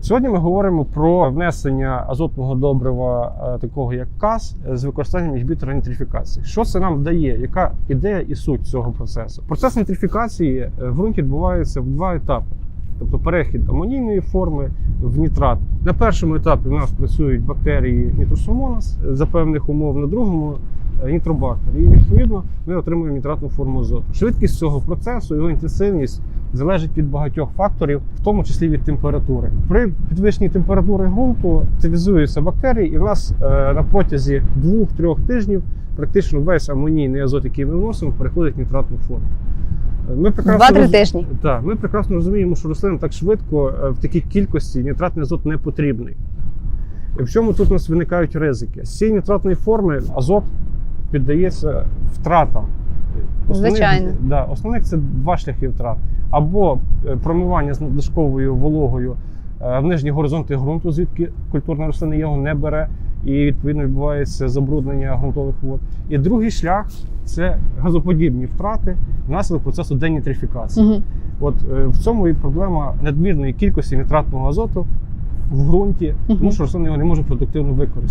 Сьогодні ми говоримо про внесення азотного добрива, е, такого як КАС, е, з використанням інгібітора Що це нам дає? Яка ідея і суть цього процесу? Процес нітрифікації е, в ґрунті відбувається в два етапи. Тобто перехід амонійної форми в нітрат. На першому етапі у нас працюють бактерії нітросомонас за певних умов, на другому е, нітробактер. І відповідно ми отримуємо нітратну форму азоту. Швидкість цього процесу, його інтенсивність залежить від багатьох факторів, в тому числі від температури. При підвищенні температури ґрунту активізуються бактерії, і в нас е, на протязі 2-3 тижнів практично весь амонійний азот, який ми вносимо, переходить в нітратну форму. Ми прекрасно Два-три роз- тижні. так, ми прекрасно розуміємо, що рослинам так швидко е, в такій кількості нітратний азот не потрібний. І в чому тут у нас виникають ризики? З цієї нітратної форми азот піддається втратам. Звичайно. Да, основних це два шляхи втрат. Або е, промивання з надлишковою вологою е, в нижні горизонти ґрунту, звідки культурна рослина його не бере, і відповідно відбувається забруднення ґрунтових вод. І другий шлях це газоподібні втрати внаслідок процесу денітрифікації. Угу. От е, в цьому і проблема надмірної кількості нітратного азоту в ґрунті, тому що рослина його не може продуктивно використати.